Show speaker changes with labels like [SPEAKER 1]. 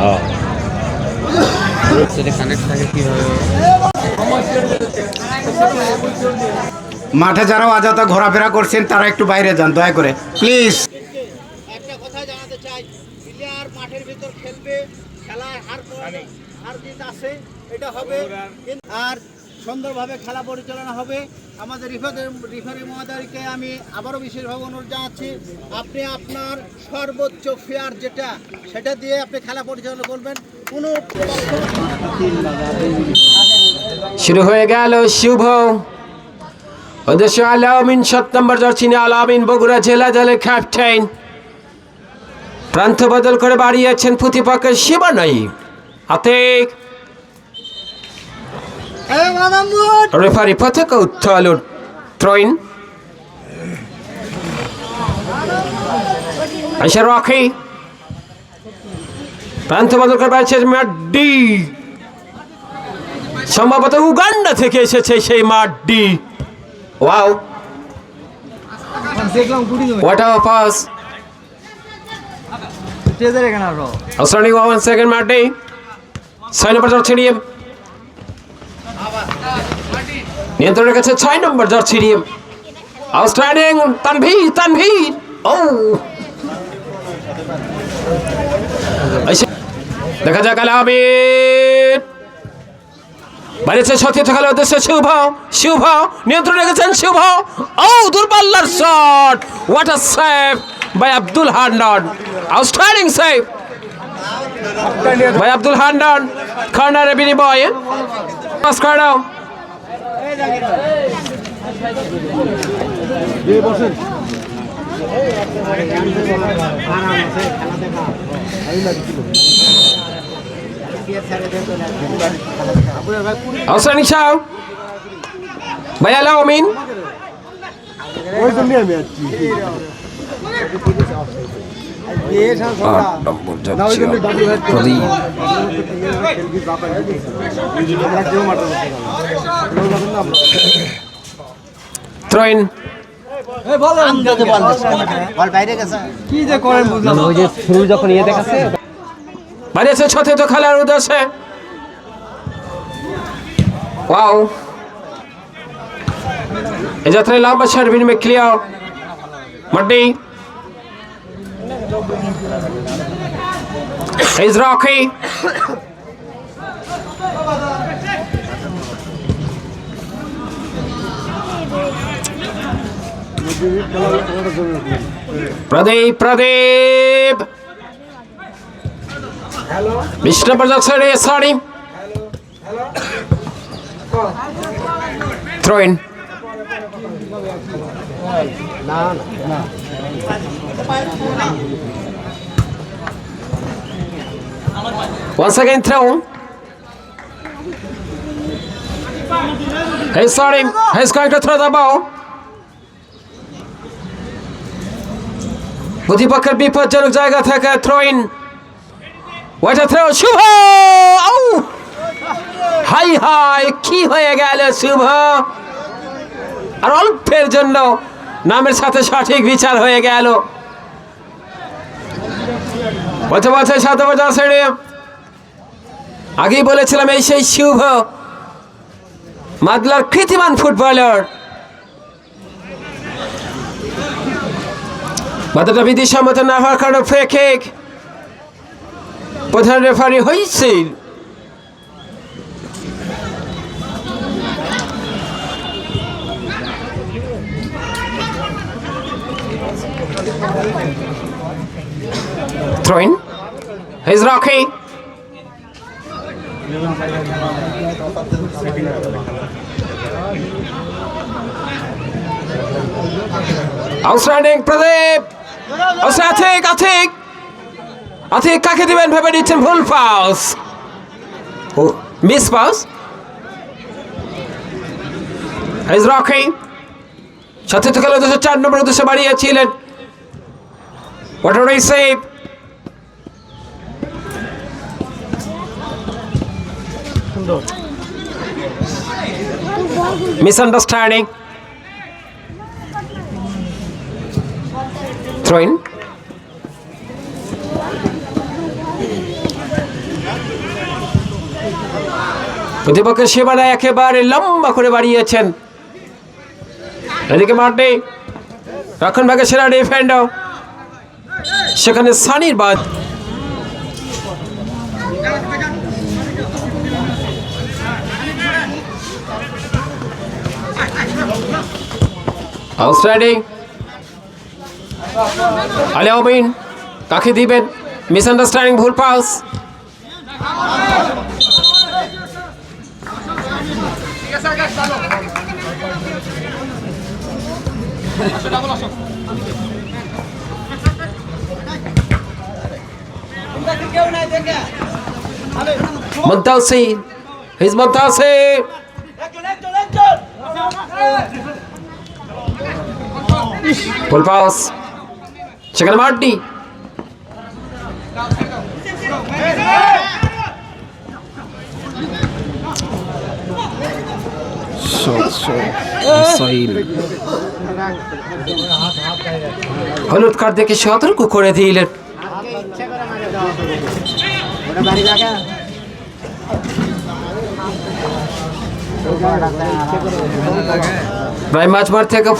[SPEAKER 1] হ্যাঁ।
[SPEAKER 2] মাঠে যারা অযথা ঘোরাফেরা করছেন, তারা একটু বাইরে যান, দয়া করে। প্লিজ।
[SPEAKER 3] একটা কথা জানাতে চাই প্লেয়ার মাঠের ভিতর খেলবে খেলার হার হার জিত আছে, এটা হবে। আর সুন্দরভাবে খেলা পরিচালনা হবে। আমাদের রিফারের রিফারি মহোদয়কে আমি আবারও বিশেষভাবে অনুরোধ জানাচ্ছি, আপনি আপনার সর্বোচ্চ ফেয়ার যেটা, সেটা দিয়ে আপনি খেলা পরিচালনা করবেন। কোনো
[SPEAKER 4] শুরু হয়ে গেল শুভ। আলামিন বগুড়া জেলা প্রান্ত বদল করে বাড়িয়েছেন প্রতিপক্ষের শিবানাই আতিক রেফারি পতাকা উত্তোলন ত্রয়ন। এসে রকি প্রান্ত বদল করে বাড়িয়েছেন ম্যাডি সম্ভবত উগান্ডা থেকে এসেছে সেই মাড্ডি। Wow what a pass second মাঠটি ছয় নম্বর জার্সি নিয়ন্ত্রণের কাছে ছয় নম্বর জার্সি নিয়ে আউটস্ট্যান্ডিং তানভীর তানভীর। ও। দেখা যাক আলামিন বাড়িতে সতীর্থ খেলার উদ্দেশ্যে শুভ শুভ। নিয়ন্ত্রণ রেখেছেন শুভ। ও, দূরপাল্লার shot what a save by Abdul Handon outstanding save by Abdul Handon কর্নারে বিনিময়ে পাস করে দাও আউটস্ট্যান্ডিং শাও ভাই আলামিন আট নম্বর যাচ্ছে প্রদীপ ত্রয়ন
[SPEAKER 5] শুরু যখন ইয়ে
[SPEAKER 4] সতীর্থ খেলার উদ্দেশ্যে। ওয়াও এই যাত্রায় সার বিনিময় ক্লিয়ার মাড্ডি He's Rocky. Pradeep, Pradeep. Hello. Mr. Prajak sir, sorry. Hello. Hello. Throw in. No, no, no. Once again throw. He's sorry. He's going to throw the ball. প্রতিপক্ষের বিপজ্জনক জায়গা থেকে throw in what a throw Shuvo high high কি হয়ে গেল শুভ আর অল্পের জন্য নামের সাথে সঠিক বিচার হয়ে গেল। বলতে বলছে সাত বছর আগেই বলেছিলাম এই সেই শুভ মাদলার কৃতিমান ফুটবলার বাধাটা বিধি সম্মত না হওয়ার কারণে ফ্রি কিক প্রধান রেফারি হয়েছে Throwing. He's Rocky. Outstanding Pradeep Athik Athik Athik কাকে দিবেন? ভেবে নিচ্ছেন ভুল পাস। ও মিস পাস He's Rocky. সাথে তো খেলা উদ্দেশ্যে চার নম্বর উদ্দেশ্যে বাড়িয়েছিলেন। What did I সুন্দর। মিসআন্ডারস্ট্যান্ডিং থ্রো থ্রোইন প্রতিপক্ষের সীমানা একেবারে লম্বা করে বাড়িয়েছেন। এদিকে মাঠে রক্ষণভাগের সেরা ডিফেন্ডার সেখানে সানির বাদ। আউটস্ট্যান্ডিং আলিয়াউমিন কাকে দিবেন মিসআন্ডারস্ট্যান্ডিং ভুল pass Muntasir his Muntasir full pass সেখানে মারটি হলুদ কার্ড দেখে সতর্ক করে দিলেন। প্রায় মাছ মাঠ থেকে